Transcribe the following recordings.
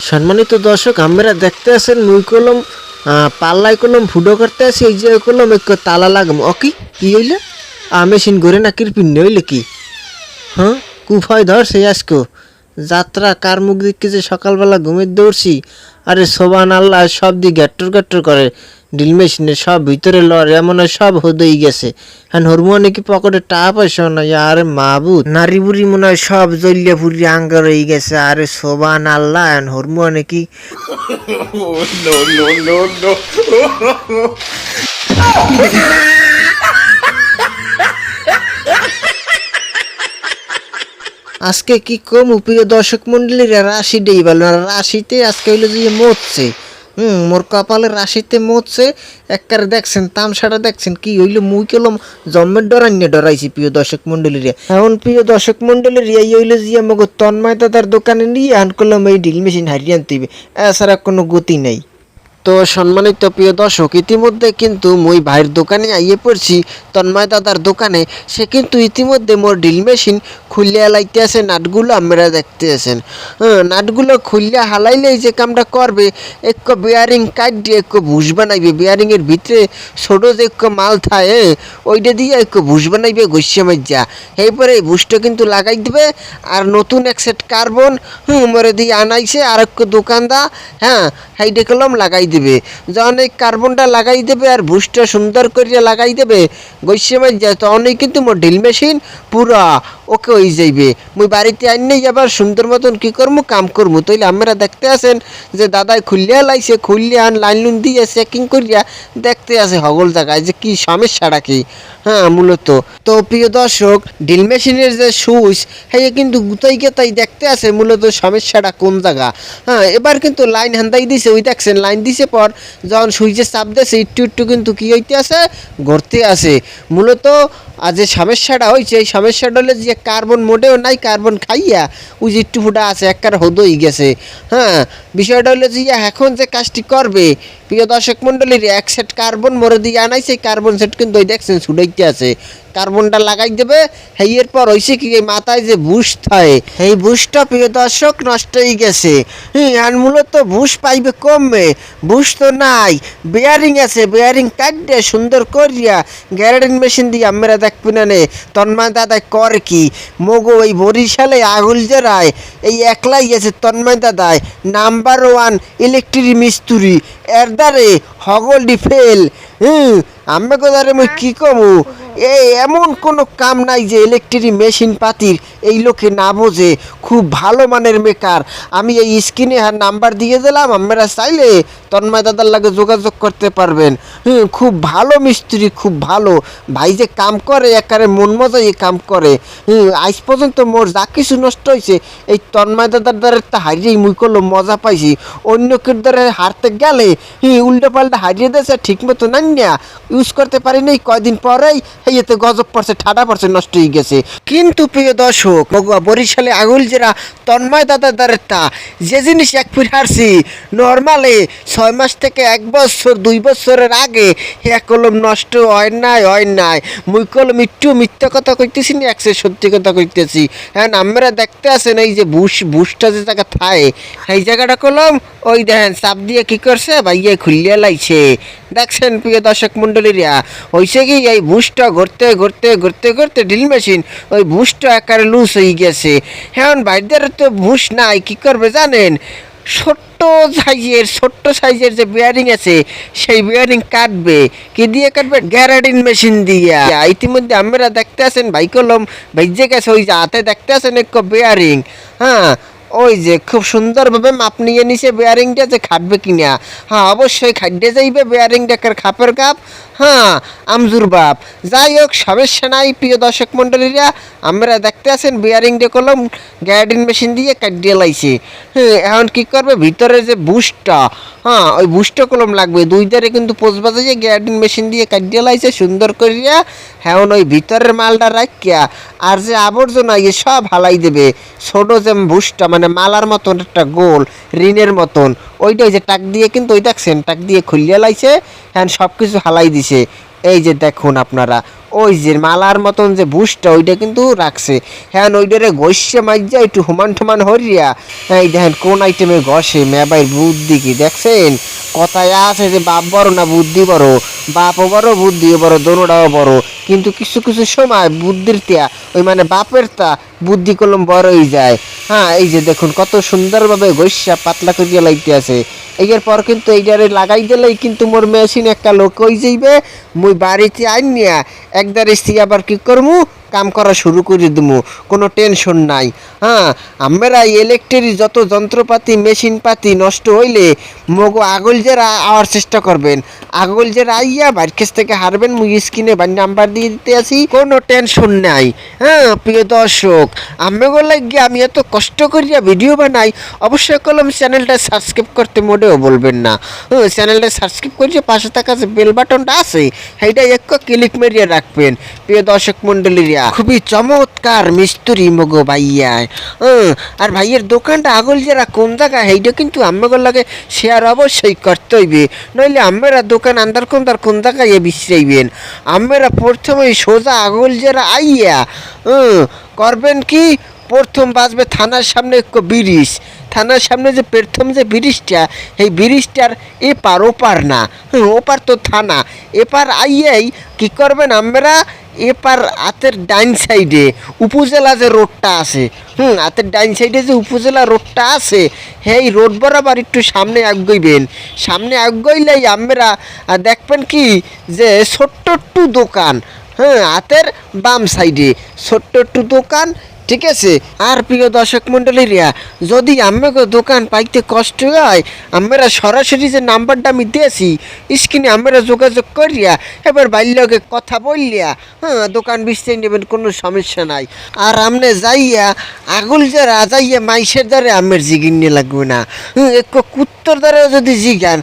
সম্মানিত দর্শক আমরা দেখতে আছেন মুই কলম পাল্লাই কলম ফুডো করতে আছি, এই যে কলম এক তালা লাগম। অকি কি? হইলে? আমেশিন করে না কিরপিন হইলে কি? হ্যাঁ? কুফায় ধর সেই আজকে। যাত্রা কার মুখ যে সকালবেলা ঘুমের দৌড়ছি আরে সোবান আল্লাহ সব দিক গ্যাট্টর গ্যাট্টর করে ড্রিল মেশিনে সব ভিতরে লড়ে এমন হয় সব হতেই গেছে হ্যাঁ হরমোনে কি পকেটে টাপ পয়সা না আরে মাবুদ নারী বুড়ি মনে হয় সব জল্লে ফুরি আঙ্গার হয়ে গেছে আরে সোবান আল্লাহ হ্যাঁ হরমোনে কি আজকে কি কম প্রিয় দর্শক মন্ডলীর রাশি দেই বলো রাশিতে আজকে হইল যে মরছে। হুম, মোর কপালে রাশিতে মরছে। একবারে দেখছেন, তামসাটা দেখছেন, কি হইল? মুই কেলম জন্মের ডরান্য ডরাইছি, প্রিয় দর্শক মন্ডলীর। এখন প্রিয় দর্শক মন্ডলীর, এই হইল যে আমাকে তন্ময় দাদার দোকানে নিয়ে আন করলাম এই ড্রিল মেশিন হারিয়ে আনতে এছাড়া কোনো গতি নেই। তো সম্মানিত প্রিয় দর্শক, ইতিমধ্যে কিন্তু মই ভাইয়ের দোকানে আইয়ে পড়ছি, তন্ময় দাদার দোকানে। সে কিন্তু ইতিমধ্যে মোর ড্রিল মেশিন খুলিয়া লাইতে আছে নাটগুলো আমরা দেখতে আছেন হ্যাঁ নাটগুলো খুলিয়া হালাইলেই যে কামটা করবে, এক বিয়ারিং কাট দিয়ে এক ভুষ বানাইবে বিয়ারিং এর ভিতরে ছোট যে এক মাল থাকে, ওইটা দিয়ে এক ভুষ বানাইবে গসিয়া মজ্জা এরপরে এই ভুষটা কিন্তু লাগাই দিবে, আর নতুন এক সেট কার্বন, হুম মরে দিয়ে আনাইছে আর এক দোকানদা হ্যাঁ হাইডে কলম লাগাই দেবে। যখন এই কার্বনটা লাগাই দেবে আর বুস্টটা সুন্দর করিয়া লাগাই দেবে গৈসে মজ্জা তখনই কিন্তু মোর ড্রিল মেশিন পুরা ওকে হয়ে যাইবে। মুই বাড়িতে আনলেই আবার সুন্দর মতন কি করব কাম করব তাইলে আমরা দেখতে আসেন যে দাদাই খুললিয়া লাইছে খুললিয়া আন লাইন লুন দিয়ে চেকিং করিয়া দেখতে আসে হগল জায়গায় যে কি সমস্যাটা কি। হ্যাঁ মূলত। তো প্রিয় দর্শক ড্রিল মেশিনের যে সুইচ হ্যাঁ কিন্তু গুতাই গেতাই দেখতে আসে মূলত সমস্যাটা কোন জায়গা। হ্যাঁ এবার কিন্তু লাইন হান্দাই দিছে, ওই দেখছেন লাইন দিছে পর যখন সুইচে চাপ দিয়েছে, একটু একটু কিন্তু কি হইতে আছে ঘুরতে আসে মূলত আর যে সমস্যাটা হয়েছে এই সমস্যাটা হলে যে কার্বন মোটেও নাই, কার্বন খাইয়া ওই যে একটু ফুটা আছে একবার হদই গেছে। হ্যাঁ বিষয়টা হলো যে এখন যে কাজটি করবে, প্রিয় দর্শক মণ্ডলীর এক সেট কার্বন মরে দিয়ে আনাই সেই কার্বন সেট কিন্তু ওই দেখছেন ছুটাইতে আছে। কার্বনটা লাগাই দেবে এই এরপর হয়েছে কি, এই মাথায় যে বুশ থাকে এই বুশটা প্রিয় দর্শক নষ্ট হয়ে গেছে আর মূলত বুশ পাইবে কমবে বুশ তো নাই বেয়ারিং আছে বেয়ারিং কাটবে সুন্দর করিয়া গ্যারেডিং মেশিন দিয়ে আমরা দেখবি না নে। তন্ময় দাদা কর কি, মগো ওই বরিশালে আগুল জেরায় এই একলাই আছে তন্ময় দাদায়। নাম্বার ওয়ান ইলেকট্রিক মিস্ত্রি, এর দ্বারে হগল ডিফেল হুম আমি কোথারে মুই কি কমু? এই এমন কোনো কাম নাই যে ইলেকট্রিক মেশিন পাতির। এই লোকে না বোঝে। খুব ভালো মানের মেকার আমি এই স্ক্রিনে আর নাম্বার দিয়ে দিলাম আমরা চাইলে তন্ময় দাদার লাগে যোগাযোগ করতে পারবেন। হুম, খুব ভালো মিস্ত্রি, খুব ভালো। ভাই যে কাম করে একারে মন মজাই কাম করে। হুম, আজ পর্যন্ত মোর যা কিছু নষ্ট হয়েছে এই তন্ময় দাদার দ্বারা তা হারিয়েই মুই করল মজা পাইছি। অন্য কেউ দ্বারা হারতে গেলে, হুম উল্টো পাল্টা হারিয়ে দিয়েছে ঠিক মতো না ইউজ করতে পারিনি কয়দিন পরেই এতে গজব পড়ছে, ঠাডা পড়ছে, নষ্ট হয়ে গেছে। কিন্তু প্রিয় দর্শক বরিশালে আগুল জেরা তন্ময় দাদা দ্বারা তা যে জিনিস এক ফির হারছি, নর্মালে ছয় মাস থেকে এক বছর, দুই বছরের আগে এক কলম নষ্ট, হয় নাই হয় নাই। মুই কলম একটু মিথ্যা কথা কইতেছি না একসে সত্যি কথা কইতেছি। হ্যাঁ আমরা দেখতে আছেন এই যে বুশ, বুশটা যে জায়গা থায় এই জায়গাটা কলম, ওই দেখেন, চাপ দিয়ে কি করছে, ভাইয়ে খুলিয়া লাইছে। দেখছেন প্রিয় দর্শক মন্ডলীরা হয়েছে কি এই বুশটা ঘুরতে ঘুরতে ঘুরতে ঘুরতে ড্রিল মেশিন ওই বুশটা একারে লুজ হয়ে গেছে। হ্যাঁ বাইদের তো বুশ নাই, কি করবে জানেন? ছোট্ট সাইজের ছোট্ট সাইজের যে বিয়ারিং আছে, সেই বিয়ারিং কাটবে। কি দিয়ে কাটবে? গ্যারাডিন মেশিন দিয়ে। ইতিমধ্যে আমরা দেখতে আছেন, ভাই কলম ভাইজে গেছে, ওই যে হাতে দেখতে আছেন এক বিয়ারিং হ্যাঁ ওই যে খুব সুন্দরভাবে মাপ নিয়ে নিছে বেয়ারিংটা যে খাটবে কিনা। হ্যাঁ অবশ্যই খাদ্যে যাইবে বেয়ারিং ডেকার খাপের কাপ হ্যাঁ আমজুর বাপ। যাই হোক সমস্যা সেনাই, প্রিয় দর্শক মণ্ডলীরা, আমরা দেখতে আছেন বিয়ারিং ডে কলম গ্যাডিন মেশিন দিয়ে কাটিয়ে লাইছে। হ্যাঁ এখন কি করবে? ভিতরে যে বুশটা হ্যাঁ ওই বুশটা কলম লাগবে। দুই ধারে কিন্তু পোস্ট বাজাইয়ে গ্যাডিন মেশিন দিয়ে কাটিয়ে লাইছে, সুন্দর করিয়া হ্যাঁ ওই ভিতরের মালটা রাখিয়া, আর যে আবর্জনা ইয়ে সব হালাই দেবে। ছোট যে বুশটা মানে মালার মতন একটা গোল, ঋণের মতন, ওইটা ওই যে টাক দিয়ে কিন্তু ওই দেখছেন, টাক দিয়ে খুলিয়ে লাইছে হ্যাঁ সব কিছু হালাই দিছে। এই যে দেখুন আপনারা, ওই যে মালার মতন যে বুসটা ওইটা কিন্তু রাখছে। হ্যাঁ ওইটারে গসে মাইজা একটু হুমান ঠুমান হরিয়া। এই দেখেন, কোন আইটেমে ঘষে মেবাই বুদ্ধি কি দেখছেন? কথায় আছে যে বাপ বড় না বুদ্ধি বড়? বাপও বড়, বুদ্ধিও বড়, দোনোটাও বড়। কিন্তু কিছু কিছু সময় বুদ্ধির তিয়া ওই মানে বাপের তা বুদ্ধি কলম বড়ই যায়। হ্যাঁ এই যে দেখুন, কত সুন্দরভাবে গৈসা পাতলা করিয়া লাইতে আছে। এর পর কিন্তু এইটারে লাগাই দিলেই কিন্তু মোর মেশিন একটা লোক হয়ে যাইবে? মুই বাড়িতে আইন নিয়া একদারে আবার কি করমু? কাম করা শুরু করে দিমু, কোনো টেনশন নাই। হ্যাঁ আমরা ইলেকট্রিক যত যন্ত্রপাতি মেশিনপাতি নষ্ট হইলে মগো আগল যে আওয়ার চেষ্টা করবেন, আগল যে বাইর কাছ থেকে হারবেন, মুই স্ক্রিনে বাই নাম্বার দিয়ে দিতে আছি, কোনো টেনশন নাই। হ্যাঁ প্রিয় দর্শক আমি লাগিয়ে আমি এত কষ্ট করিয়া ভিডিও বানাই, অবশ্যই কলম চ্যানেলটা সাবস্ক্রাইব করতে মোটেও বলবেন না। হ্যাঁ চ্যানেলটা সাবস্ক্রাইব করিয়ে পাশে থাকা যে বেল বাটনটা আছে সেইটা একটু ক্লিক মেরিয়ে রাখবেন। প্রিয় দর্শক মন্ডলীরা খুবই চমৎকার মিস্ত্রি মগো ভাইয়া। হ্যাঁ আর ভাইয়ের দোকানটা আগল যারা কোন জায়গা সেইটা কিন্তু আমাদের লাগে শেয়ার অবশ্যই করতে হইবে। নইলে আমরা দোকান আন্দার কোন তার কোন জায়গায় বিশ্রাইবেন। আমরা প্রথমে সোজা আগল যারা আইয়া করবেন কি? প্রথম বাজবে থানার সামনে ব্রিজ। থানার সামনে যে প্রথম যে ব্রিজটা এই ব্রিজটার এপার ওপার না। ওপার তো থানা। এপার আইয়াই কি করবেন আমরা? এপার হাতের ডাইন সাইডে উপজেলা যে রোডটা আছে, হুম, হাতের ডাইন সাইডে যে উপজেলা রোডটা আছে, সেই রোড বরাবর একটু সামনে আগাইবেন। সামনে আগাইলেই আমরা দেখবেন কি যে ছোট্ট একটু দোকান হ্যাঁ হাতের বাম সাইডে ছোট্ট একটু দোকান ঠিক আছে? আর প্রিয় দর্শক মণ্ডলীরা, যদি আমাকে দোকান পাইতে কষ্ট হয়, আমরা সরাসরি যে নাম্বারটা আমি দিয়েছি, স্ক্রিনে আমরা যোগাযোগ করিয়া এবার বাল্যকে কথা বললিয়া হ্যাঁ দোকান বিস্তার নেবেন, কোনো সমস্যা নাই। আর আমনে যাইয়া, আগুল যারা যাইয়া মাইসের দ্বারে আমের জিগিনে লাগবে না। একটু কুত্তর দ্বারা যদি জিগান,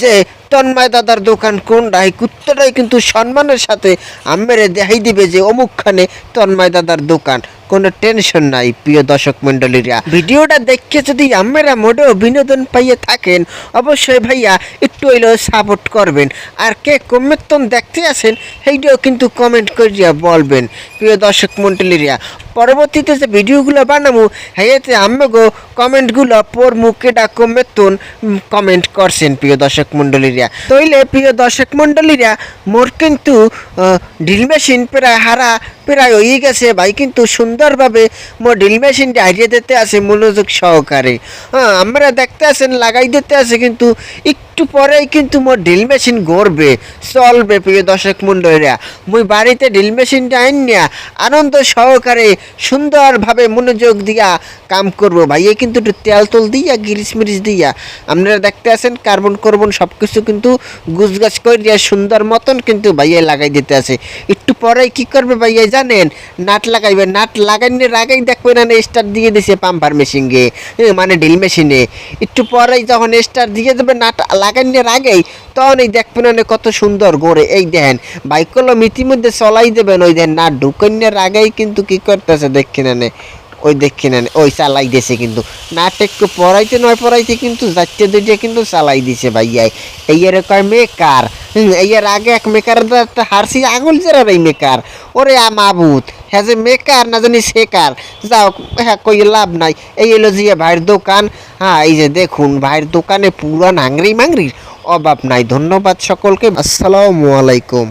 যে তন্ময় দাদার দোকান কোনটা, এই কুত্তটাই কিন্তু সম্মানের সাথে আমেরে দেখাই দিবে যে অমুকখানে তন্ময় দাদার দোকান। কোনো টেনশন নাই, প্রিয় দর্শক মণ্ডলীরা। ভিডিওটা দেখে যদি আমরা মোটেও বিনোদন পাইয়ে থাকেন, অবশ্যই ভাইয়া একটু হইলেও সাপোর্ট করবেন। আর কে কমেতন দেখতে আছেন, সেইটাও কিন্তু কমেন্ট করিয়া বলবেন, প্রিয় দর্শক মণ্ডলীরা। পরবর্তীতে যে ভিডিওগুলো বানাবো হেয়েতে আমাগো কমেন্টগুলো পর মুখে ডাকো মেতন কমেন্ট করছেন, প্রিয় দর্শক মণ্ডলীরা। তইলে, প্রিয় দর্শক মণ্ডলীরা, মোর কিন্তু ড্রিল মেশিন প্রায় হারা প্রায় হয়ে গেছে ভাই, কিন্তু সুন্দরভাবে মো ড্রিল মেশিনটা হারিয়ে দিতে আছে মনোযোগ সহকারে। হ্যাঁ আমরা দেখতে আছেন, লাগাই দিতে আছে, কিন্তু একটু পরেই কিন্তু মো ড্রিল মেশিন গড়বে, চলবে প্রিয় দর্শক মণ্ডলীরা মুই বাড়িতে ড্রিল মেশিনটা আইনিয়া আনন্দ সহকারে সুন্দরভাবে মনোযোগ দিয়া কাম করব ভাইয়ে কিন্তু একটু তেল তোল দিয়া গিরিস মিরিচ দিয়া। আপনারা দেখতে আছেন কার্বন কার্বন সব কিছু কিন্তু গুছগাছ করে দিয়া সুন্দর মতন কিন্তু ভাইয়া লাগাই দিতে আছে। একটু পরেই কি করবে ভাইয়া জানেন? নাট লাগাইবে। নাট লাগাইনের আগেই দেখবে না, স্টার দিয়ে দিছে পাম্পার মেশিনকে মানে ড্রিল মেশিনে একটু পরেই যখন স্টার দিয়ে দেবে নাট লাগাইনি আগেই তখন এই দেখবেন না কত সুন্দর গড়ে। এই দেখেন বাইক কলম ইতিমধ্যে চলাই দেবেন, ওই দেন নাট ঢুকনের আগেই কিন্তু কি করতেছে দেখি না নে। ওই দেখি না ওই চালাই দিয়েছে কিন্তু। নাট একটু পড়াইতে নয় পড়াইতে কিন্তু, যাচ্ছে দুইটা কিন্তু চালাই দিছে ভাইয়াই এই এর কয় মেকার? এর আগে এক মেকার হারছি, আঙুল জেরার এই মেকার। ওরে মাবুত হ্যাঁ যে মেকার না জানি শেকার যাও হ্যাঁ কই লাভ নাই। এই এলো যে ভাইয়ের দোকান। হ্যাঁ এই যে দেখুন, ভাইয়ের দোকানে পুরান হাংরি মাংরির অভাব নাই। ধন্যবাদ সকলকে। আসসালামু আলাইকুম।